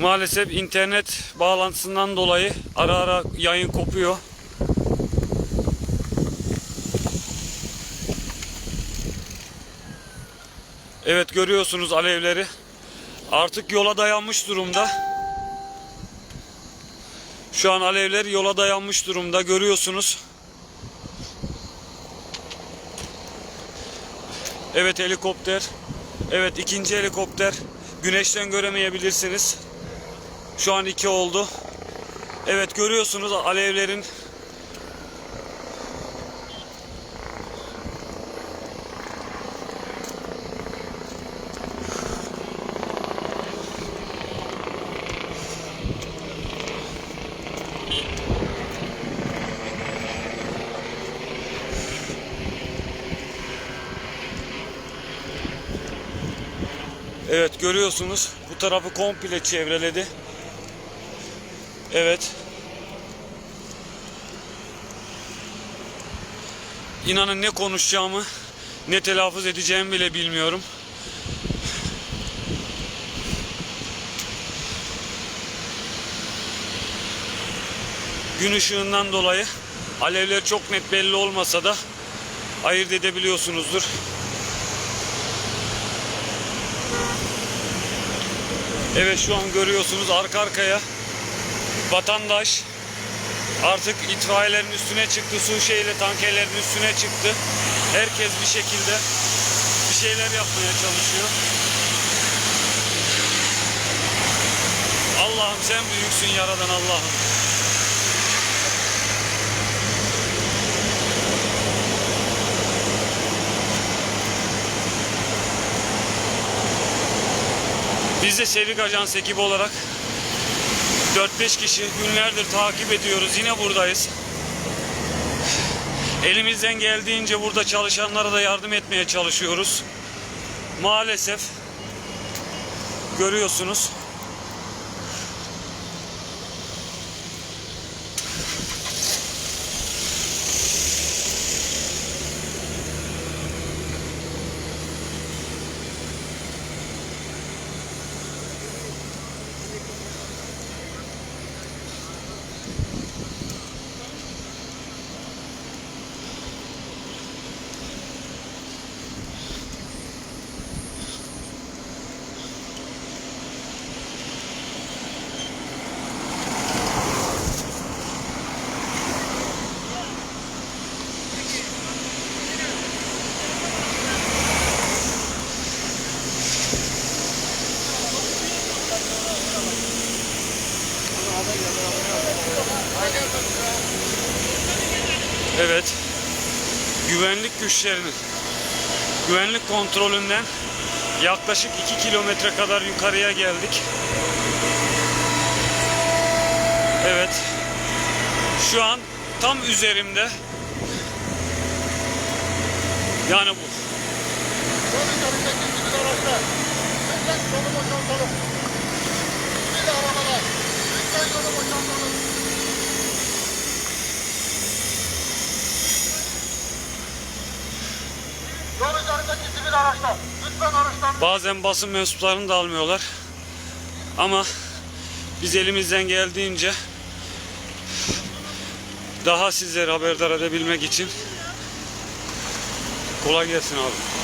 Maalesef internet bağlantısından dolayı ara ara yayın kopuyor. Evet görüyorsunuz alevleri. Artık yola dayanmış durumda. Şu an alevler yola dayanmış durumda görüyorsunuz. Evet helikopter. Evet ikinci helikopter. Güneşten göremeyebilirsiniz. Şu an iki oldu. Evet görüyorsunuz alevlerin Evet görüyorsunuz bu tarafı komple çevreledi. Evet. İnanın ne konuşacağımı ne telaffuz edeceğimi bile bilmiyorum. Gün ışığından dolayı alevler çok net belli olmasa da ayırt edebiliyorsunuzdur. Evet şu an görüyorsunuz arka arkaya vatandaş artık itfaiyelerin üstüne çıktı. Su şeyle tankerlerin üstüne çıktı. Herkes bir şekilde bir şeyler yapmaya çalışıyor. Allah'ım sen büyüksün yaradan Allah'ım. Biz de Sevik Ajans ekibi olarak 4-5 kişi günlerdir takip ediyoruz. Yine buradayız. Elimizden geldiğince burada çalışanlara da yardım etmeye çalışıyoruz. Maalesef görüyorsunuz. Evet. Güvenlik güçlerinin güvenlik kontrolünden yaklaşık 2 kilometre kadar yukarıya geldik. Evet. Şu an tam üzerimde yani bu üzerindeki sivil araçlar. Araçlar. Lütfen araçtan Bazen basın mensuplarını da almıyorlar. Ama biz elimizden geldiğince daha sizleri haberdar edebilmek için kolay gelsin abi.